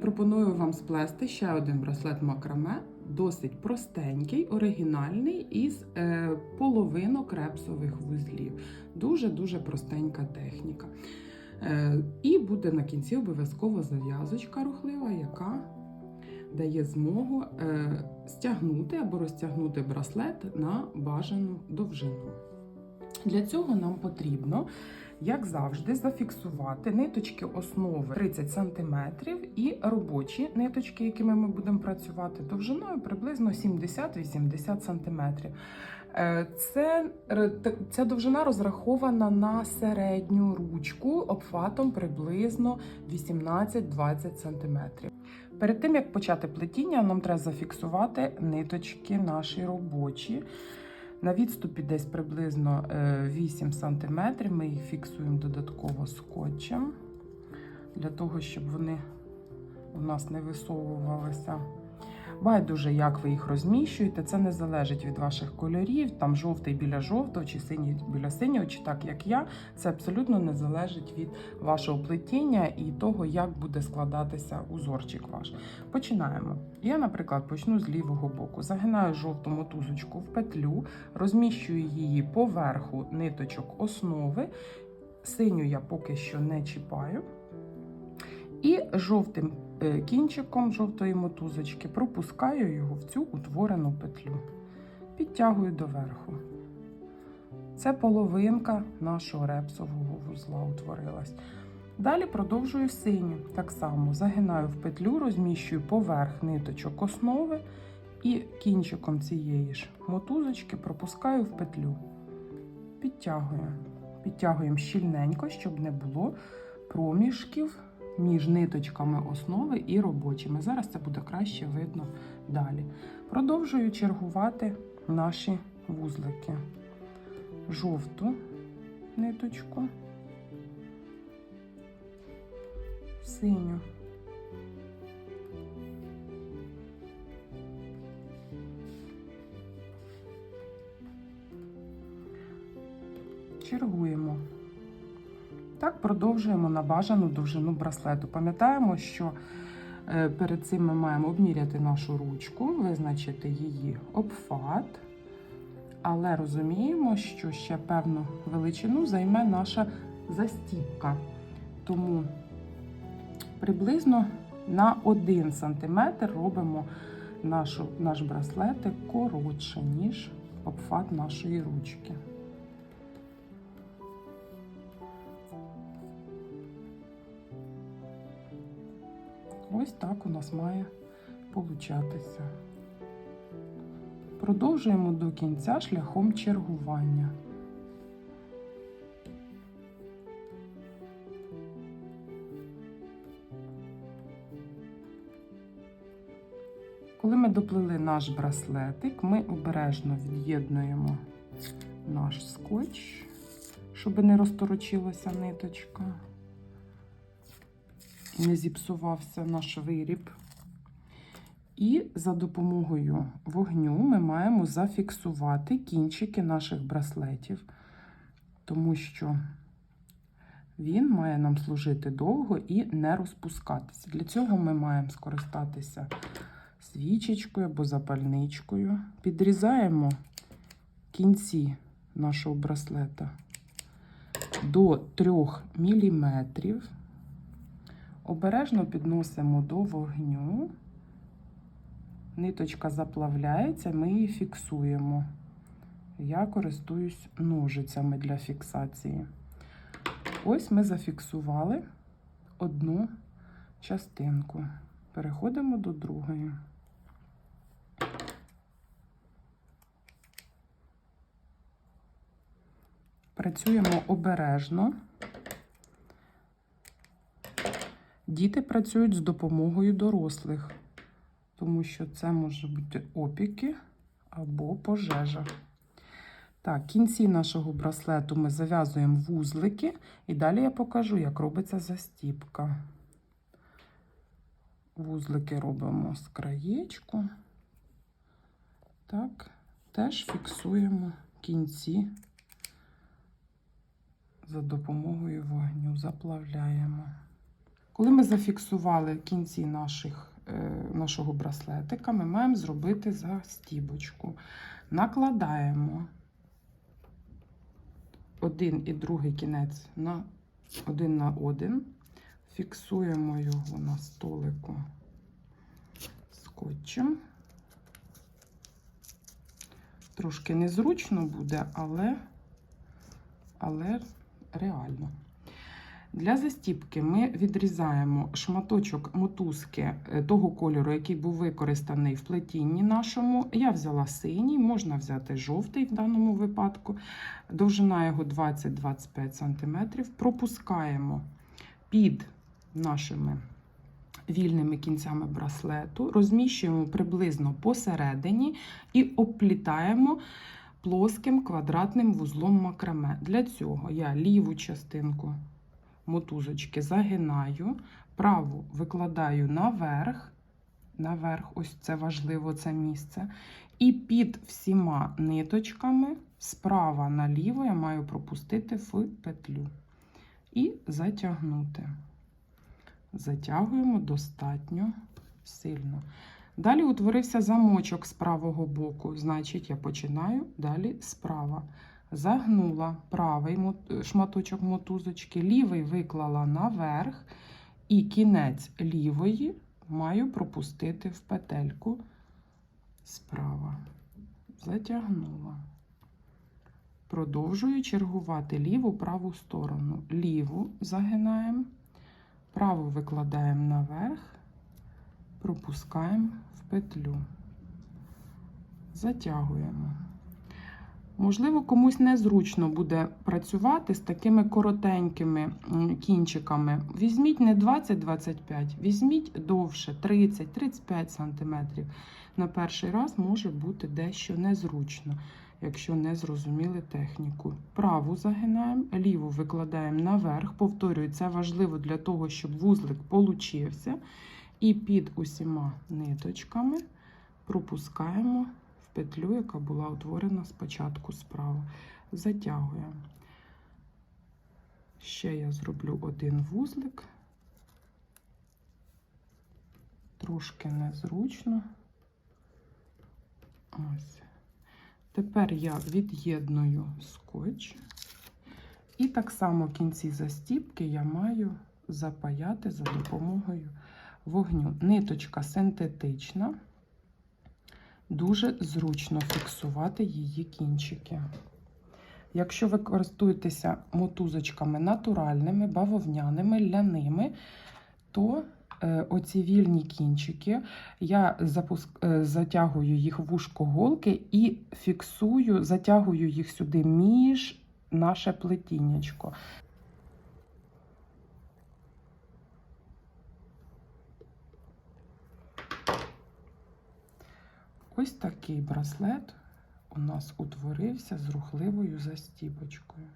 Пропоную вам сплести ще один браслет макраме, досить простенький, оригінальний, із е, половинок репсових вузлів. Дуже-дуже простенька техніка. Е, і буде на кінці обов'язково зав'язочка рухлива, яка дає змогу е, стягнути або розтягнути браслет на бажану довжину. Для цього нам потрібно, як завжди, зафіксувати ниточки основи 30 см і робочі ниточки, якими ми будемо працювати, довжиною приблизно 70-80 см. Е, Це, ця довжина розрахована на середню ручку обхватом приблизно 18-20 см. Перед тим як почати плетіння, нам треба зафіксувати ниточки наші робочі. На відступі десь приблизно е, 8 см. Ми їх фіксуємо додатково скотчем для того, щоб вони у нас не висовувалися. Байдуже, як ви їх розміщуєте, це не залежить від ваших кольорів, там жовтий біля жовтого, чи синій біля синього, чи так як я. Це абсолютно не залежить від вашого плетіння і того, як буде складатися узорчик ваш. Починаємо. Я, наприклад, почну з лівого боку. Загинаю жовту мотузочку в петлю, розміщую її поверху ниточок основи. Синю я поки що не чіпаю. І жовтим кінчиком жовтої мотузочки пропускаю його в цю утворену петлю. Підтягую доверху. Це половинка нашого репсового вузла утворилась. Далі продовжую синю. Так само загинаю в петлю, розміщую поверх ниточок основи і кінчиком цієї ж мотузочки пропускаю в петлю. Підтягую. Підтягуємо щільненько, щоб не було проміжків між ниточками основи і робочими. Зараз це буде краще видно далі. Продовжую чергувати наші вузлики. Жовту ниточку, синю. Чергуємо. Так, продовжуємо на бажану довжину браслету. Пам'ятаємо, що е, перед цим ми маємо обміряти нашу ручку, визначити її обхват, але розуміємо, що ще певну величину займе наша застіпка. Тому приблизно на 1 см робимо нашу, наш браслетик коротше, ніж обхват нашої ручки. Ось так у нас має получатися. Продовжуємо до кінця шляхом чергування. Коли ми доплели наш браслетик, ми обережно від'єднуємо наш скотч, щоб не розторочилася ниточка не зіпсувався наш виріб. І за допомогою вогню ми маємо зафіксувати кінчики наших браслетів, тому що він має нам служити довго і не розпускатися. Для цього ми маємо скористатися свічечкою або запальничкою. Підрізаємо кінці нашого браслета до 3 мм. Обережно підносимо до вогню. Ниточка заплавляється, ми її фіксуємо. Я користуюсь ножицями для фіксації. Ось ми зафіксували одну частинку. Переходимо до другої. Працюємо обережно. Діти працюють з допомогою дорослих, тому що це може бути опіки або пожежа. Так, кінці нашого браслету ми зав'язуємо вузлики, і далі я покажу, як робиться застіпка. Вузлики робимо з краєчку. Так, теж фіксуємо кінці за допомогою вогню, заплавляємо. Коли ми зафіксували кінці наших, е, нашого браслетика, ми маємо зробити застібочку. Накладаємо один і другий кінець на один на один, фіксуємо його на столику скотчем. Трошки незручно буде, але, але реально. Для застіпки ми відрізаємо шматочок мотузки е, того кольору, який був використаний в плетінні нашому. Я взяла синій, можна взяти жовтий в даному випадку. Довжина його 20-25 см. Пропускаємо під нашими вільними кінцями браслету, розміщуємо приблизно посередині і оплітаємо плоским квадратним вузлом макраме. Для цього я ліву частинку мотузочки загинаю, праву викладаю наверх, наверх, ось це важливо це місце. І під всіма ниточками справа наліво я маю пропустити в петлю і затягнути. Затягуємо достатньо сильно. Далі утворився замочок з правого боку, значить, я починаю далі справа. Загнула правий шматочок мотузочки, лівий виклала наверх, і кінець лівої маю пропустити в петельку справа. Затягнула. Продовжую чергувати ліву праву сторону. Ліву загинаємо, праву викладаємо наверх, пропускаємо в петлю. Затягуємо. Можливо, комусь незручно буде працювати з такими коротенькими кінчиками. Візьміть не 20-25, візьміть довше 30-35 см. На перший раз може бути дещо незручно, якщо не зрозуміли техніку. Праву загинаємо, ліву викладаємо наверх. Повторюю, це важливо для того, щоб вузлик получився. І під усіма ниточками пропускаємо петлю, яка була утворена спочатку справа. Затягуємо. Ще я зроблю один вузлик. Трошки незручно. Ось. Тепер я від'єдную скотч. І так само кінці застіпки я маю запаяти за допомогою вогню. Ниточка синтетична. Дуже зручно фіксувати її кінчики. Якщо ви користуєтеся мотузочками натуральними, бавовняними, ляними, то е, оці вільні кінчики я запуск... е, затягую їх в вушко голки і фіксую, затягую їх сюди між наше плетіннячко. Ось такий браслет у нас утворився з рухливою застібочкою.